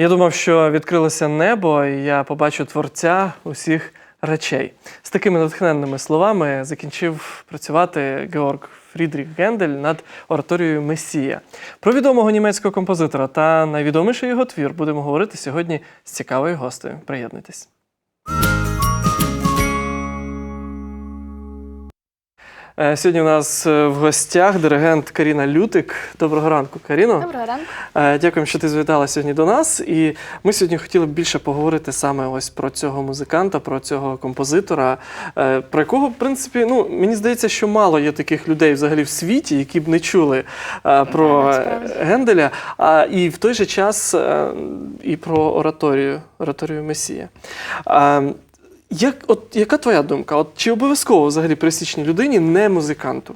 Я думав, що відкрилося небо, і я побачу творця усіх речей. З такими натхненними словами закінчив працювати Георг Фрідріх Гендель над ораторією Месія. Про відомого німецького композитора та найвідоміший його твір будемо говорити сьогодні з цікавою гостею. Приєднуйтесь. Сьогодні у нас е, в гостях диригент Каріна Лютик. Доброго ранку, Каріно. Доброго ранку. Е, Дякуємо, що ти завітала сьогодні до нас. І ми сьогодні хотіли б більше поговорити саме ось про цього музиканта, про цього композитора, е, про якого, в принципі, ну мені здається, що мало є таких людей взагалі в світі, які б не чули е, про е. Генделя, а і в той же час е, і про ораторію, ораторію Месія. Як, от, яка твоя думка? От, чи обов'язково взагалі пересічній людині не музиканту?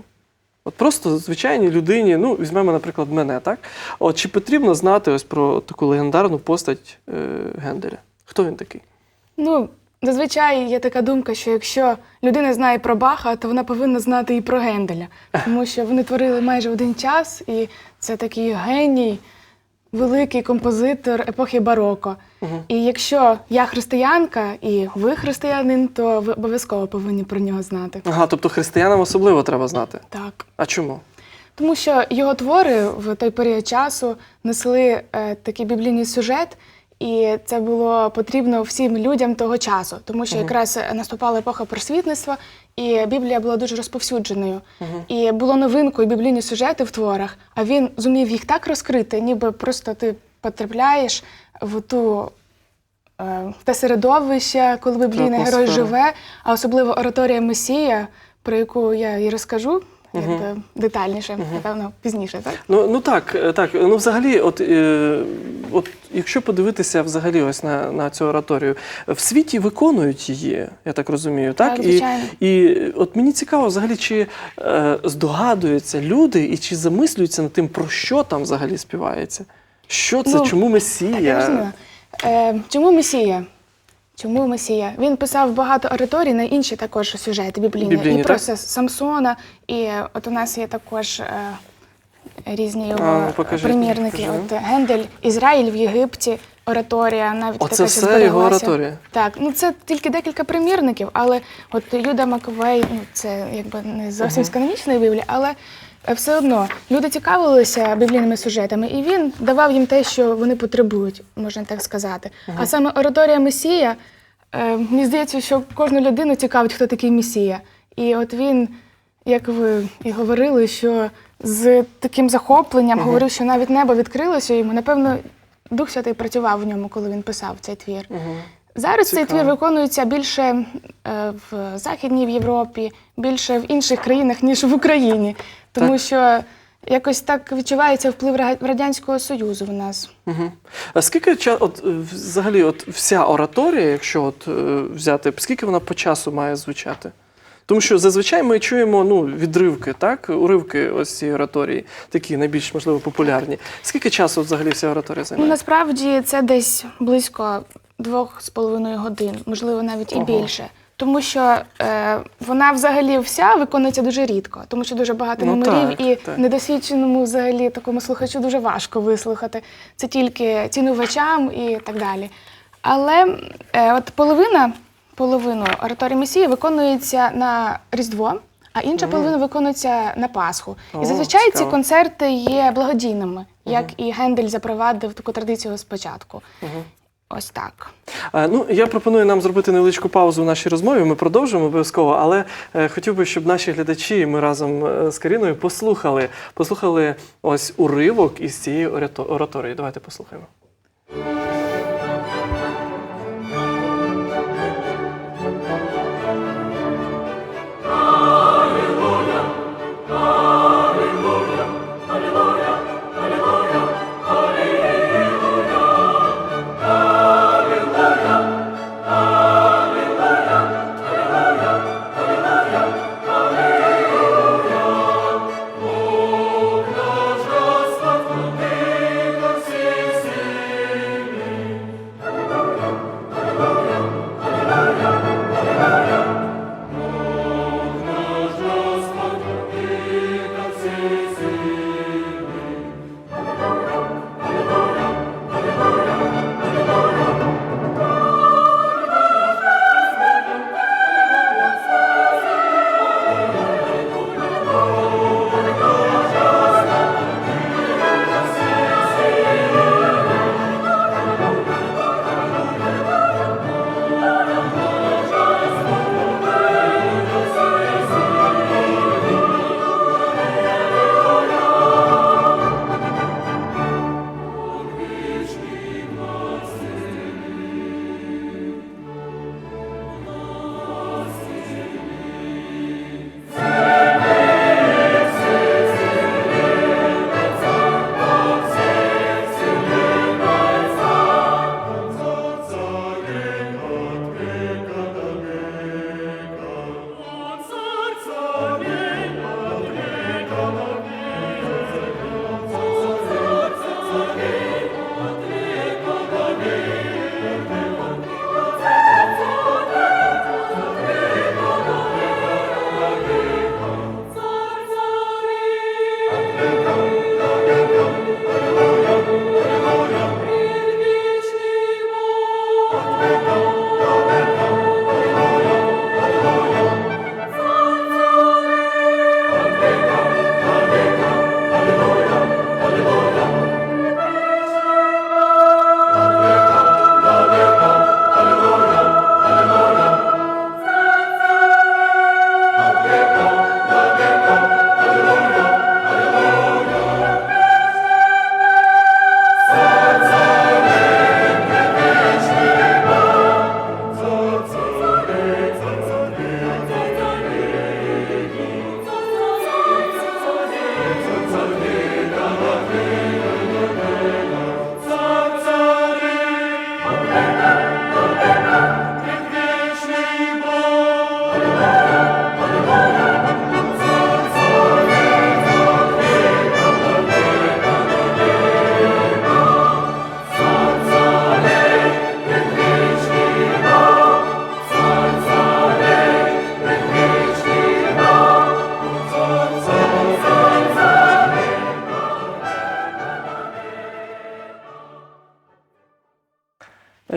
От просто звичайній людині, ну, візьмемо, наприклад, мене, так? От чи потрібно знати ось про таку легендарну постать е, Генделя? Хто він такий? Ну, зазвичай є така думка, що якщо людина знає про Баха, то вона повинна знати і про Генделя. Тому що вони творили майже один час, і це такий геній, великий композитор епохи бароко. І якщо я християнка і ви християнин, то ви обов'язково повинні про нього знати. Ага, тобто християнам особливо треба знати. Так. А чому? Тому що його твори в той період часу несли е, такий біблійний сюжет, і це було потрібно всім людям того часу, тому що якраз наступала епоха просвітництва, і Біблія була дуже розповсюдженою. І було новинкою біблійні сюжети в творах, а він зумів їх так розкрити, ніби просто ти потрапляєш в ту. е, те середовище, коли біблійний герой живе, а особливо ораторія Месія, про яку я і розкажу якби, детальніше, напевно, пізніше, так? Ну, ну так, е, так. Ну, взагалі, от, е, от якщо подивитися взагалі ось на, на цю ораторію, в світі виконують її, я так розумію, так? Так, і, звичайно. і от мені цікаво, взагалі, чи е, здогадуються люди і чи замислюються над тим, про що там взагалі співається? Що це? Ну, Чому Так, я Месія? розумію. Е, чому Месія? Чому Месія? Він писав багато ораторій на інші також сюжети біблійні. Біблійні, і про так? Са- Самсона, і от у нас є також е, різні А, його ну, покажіть, примірники. покажи. От Гендель, Ізраїль в Єгипті, ораторія, навіть Оце така, все його збереглася. ораторія? Так, ну це тільки декілька примірників, але от Юда Маковей, ну це якби не зовсім з канонічної Біблії, але все одно люди цікавилися біблійними сюжетами, і він давав їм те, що вони потребують, можна так сказати. А саме ораторія Месія, е, мені здається, що кожну людину цікавить, хто такий Месія. І от він, як ви і говорили, що з таким захопленням говорив, що навіть небо відкрилося йому. Напевно, Дух Святий працював в ньому, коли він писав цей твір. Зараз цей твір виконується більше е, в Західній в Європі, більше в інших країнах, ніж в Україні. Тому Так. що якось так відчувається вплив Радянського Союзу в нас. Угу. А скільки от, е, взагалі, от вся ораторія, якщо от, е, взяти, скільки вона по часу має звучати? Тому що зазвичай ми чуємо ну, відривки, так? уривки ось цієї ораторії, такі найбільш, можливо, популярні. Скільки часу взагалі вся ораторія Ну, насправді це десь близько двох з половиною годин, можливо, навіть і Ого. більше. Тому що е, вона взагалі вся виконується дуже рідко, тому що дуже багато Ну, номерів, так, і так. недосвідченому взагалі такому слухачу дуже важко вислухати. Це тільки цінувачам і так далі. Але е, от половина, половину ораторії Месії виконується на Різдво, а інша половина виконується на Пасху. О, і зазвичай ці концерти є благодійними, як і Гендель запровадив таку традицію спочатку. Ось так. Ну, я пропоную нам зробити невеличку паузу в нашій розмові. Ми продовжимо обов'язково, але е, хотів би, щоб наші глядачі, ми разом е, з Каріною послухали, послухали ось уривок із цієї орато- ораторії. Давайте послухаємо.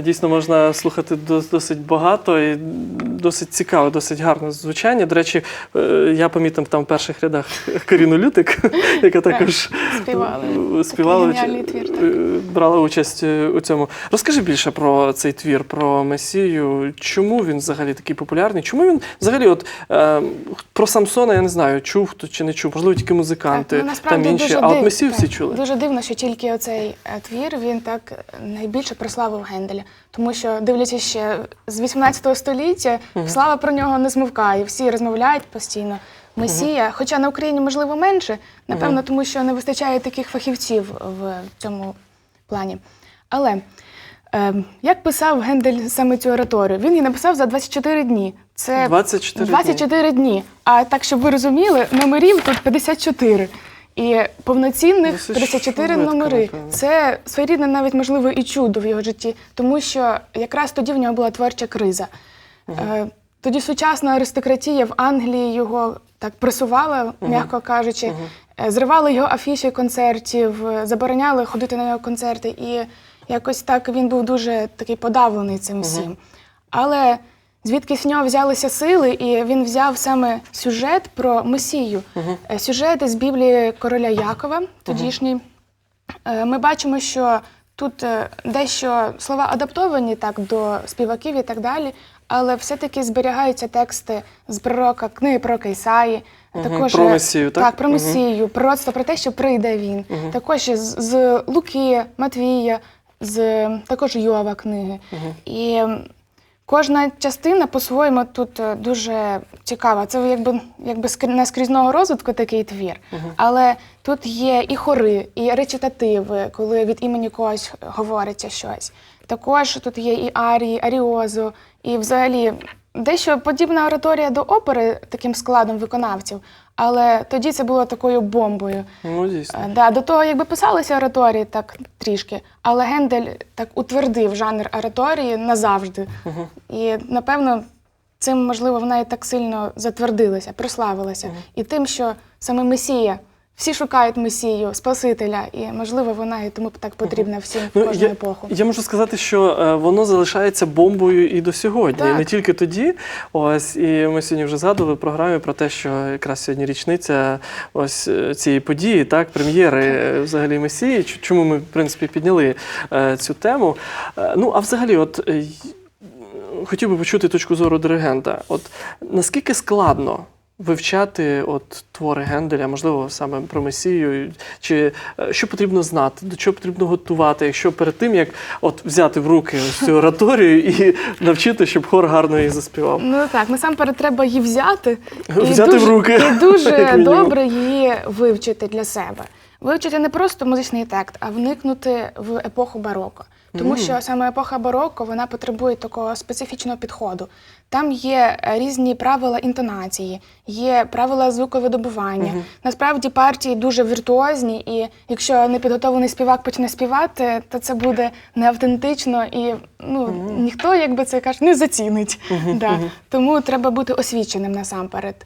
Дійсно, можна слухати дос- досить багато і досить цікаве, досить гарне звучання. До речі, е, я помітив там в перших рядах Каріну Лютик, яка також співали. е, співала, твір, так. е, брала участь е, у цьому. Розкажи більше про цей твір, про Месію. Чому він взагалі такий популярний? Чому він взагалі, от про Самсона я не знаю, чув хто чи не чув, можливо, тільки музиканти, Так, ну, там інші, а от Месію всі чули. Дуже дивно, що тільки оцей твір він так найбільше прославив Генделя. Тому що, дивлячись ще з 18 століття, слава про нього не змовкає. Всі розмовляють постійно. Месія, хоча на Україні можливо менше, напевно, тому що не вистачає таких фахівців в цьому плані. Але е, як писав Гендель саме цю ораторію? Він її написав за 24 дні. Це 24 дні. 24 дні. А так, щоб ви розуміли, номерів тут 54. І повноцінних Ну, це 54 номери. Це своєрідне навіть можливо і чудо в його житті, тому що якраз тоді в нього була творча криза. Е, Тоді сучасна аристократія в Англії його так пресувала, м'яко кажучи, Е, зривали його афіші концертів, е, забороняли ходити на його концерти, і якось так він був дуже такий подавлений цим всім. Але звідкись в нього взялися сили, і він взяв саме сюжет про Месію, Е, сюжет з Біблії короля Якова, тодішній. Е, Ми бачимо, що тут е, дещо слова адаптовані так до співаків і так далі, але все-таки зберігаються тексти з пророка, книги про Ісаї. Також Про Месію, так? Так, про. Месію, пророцтво про те, що прийде він. Також з, з Луки, Матвія, з також Йова книги. І м, кожна частина по-своєму тут е, дуже цікава. Це якби, якби скр- наскрізного розвитку такий твір. Але тут є і хори, і речитативи, коли від імені когось говориться щось. Також тут є і арії, аріозу, і взагалі дещо подібна ораторія до опери таким складом виконавців. Але тоді це було такою бомбою. Ну, дійсно. Е, Да, до того, якби писалися ораторії так трішки, але Гендель так утвердив жанр ораторії назавжди. І напевно цим, можливо, вона і так сильно затвердилася, прославилася. І тим, що саме Месія, всі шукають Месію, Спасителя, і можливо вона і тому так потрібна всім в Ну, кожну я, епоху. я можу сказати, що е, воно залишається бомбою і до сьогодні. Так. І не тільки тоді. Ось і ми сьогодні вже згадували в програмі про те, що якраз сьогодні річниця ось е, цієї події, так, прем'єри е, взагалі Месії. Чому ми, в принципі, підняли е, цю тему? Е, ну, а взагалі, от. е, Хотів би почути точку зору диригента. От наскільки складно вивчати от твори Генделя, можливо, саме про Месію, чи е, що потрібно знати, до чого потрібно готувати, якщо перед тим як от взяти в руки ось цю ораторію і навчити, щоб хор гарно її заспівав. Ну так, насамперед треба її взяти Взяти дуже, в руки, і дуже добре її вивчити для себе. Вивчити не просто музичний текст, а вникнути в епоху бароко. Тому що саме епоха бароко вона потребує такого специфічного підходу. Там є е, різні правила інтонації, є правила звуковидобування. Насправді партії дуже віртуозні, і якщо непідготовлений співак почне співати, то це буде неавтентично і ну, ніхто, якби це каже, не зацінить. Да. Тому треба бути освіченим насамперед.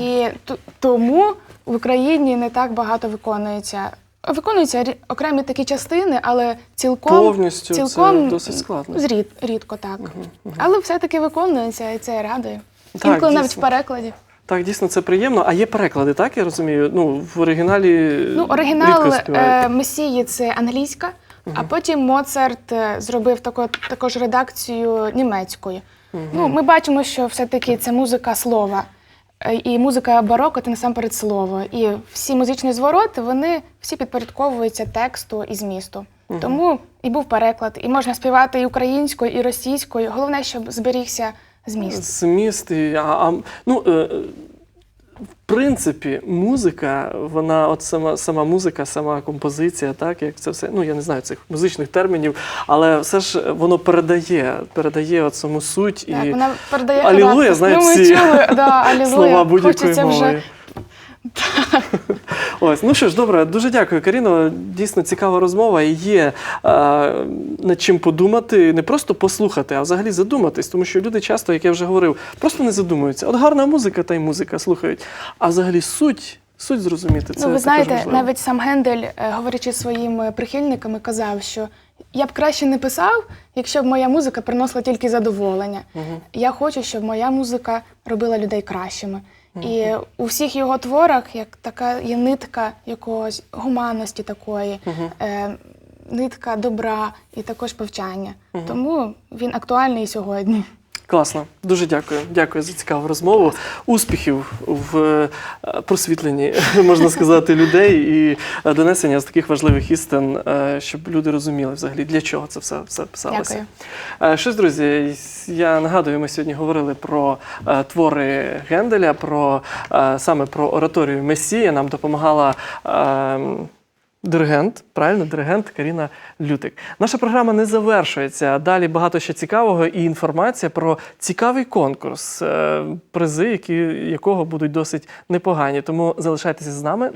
І т- тому в Україні не так багато виконується. Виконуються окремі такі частини, але цілком Повністю це досить складно. Зрід, рідко так. Але все-таки виконується, і це радує. Так, Інколи навіть в перекладі. Так, дійсно, це приємно. А є переклади, так я розумію? Ну, в оригіналі Ну, рідко оригінал співають. е, Месії це англійська, а потім Моцарт е, зробив таку, також редакцію німецькою. Ну, ми бачимо, що все-таки це музика слова. Е, І музика бароко це насамперед слово. І всі музичні звороти вони всі підпорядковуються тексту і змісту. Тому і був переклад, і можна співати і українською, і російською. Головне, щоб зберігся зміст. Зміст, і, а, а, ну, е, в принципі, музика, вона, от сама, сама музика, сама композиція, так, як це все, ну я не знаю цих музичних термінів, але все ж воно передає, передає от саму суть і Так, вона передає Алілуя, характер. ну, ми всі чули, да, алілуя. слова будь-якої мови. вже Ось, ну що ж, добре, дуже дякую, Каріно. Дійсно цікава розмова. І є е, над чим подумати, не просто послухати, а взагалі задуматись. Тому що люди часто, як я вже говорив, просто не задумуються. От гарна музика та й музика слухають. А взагалі суть, суть зрозуміти. Це ну, ви знаєте, навіть сам Гендель, е, говорячи зі своїми прихильниками, казав, що я б краще не писав, якщо б моя музика приносила тільки задоволення. Я хочу, щоб моя музика робила людей кращими. І у всіх його творах як така є нитка якогось гуманності такої, е, нитка добра і також повчання. Тому він актуальний і сьогодні. Класно, дуже дякую. Дякую за цікаву розмову. Успіхів в е, просвітленні, можна сказати, людей і донесення з таких важливих істин, е, щоб люди розуміли взагалі, для чого це все, все писалося. Дякую. Е, Що ж, друзі, я нагадую, ми сьогодні говорили про твори Генделя, про саме про ораторію Месія. Нам допомагала. Диригент, правильно, диригент Каріна Лютик. Наша програма не завершується. Далі багато ще цікавого і інформація про цікавий конкурс, е, призи, які, якого будуть досить непогані. Тому залишайтеся з нами.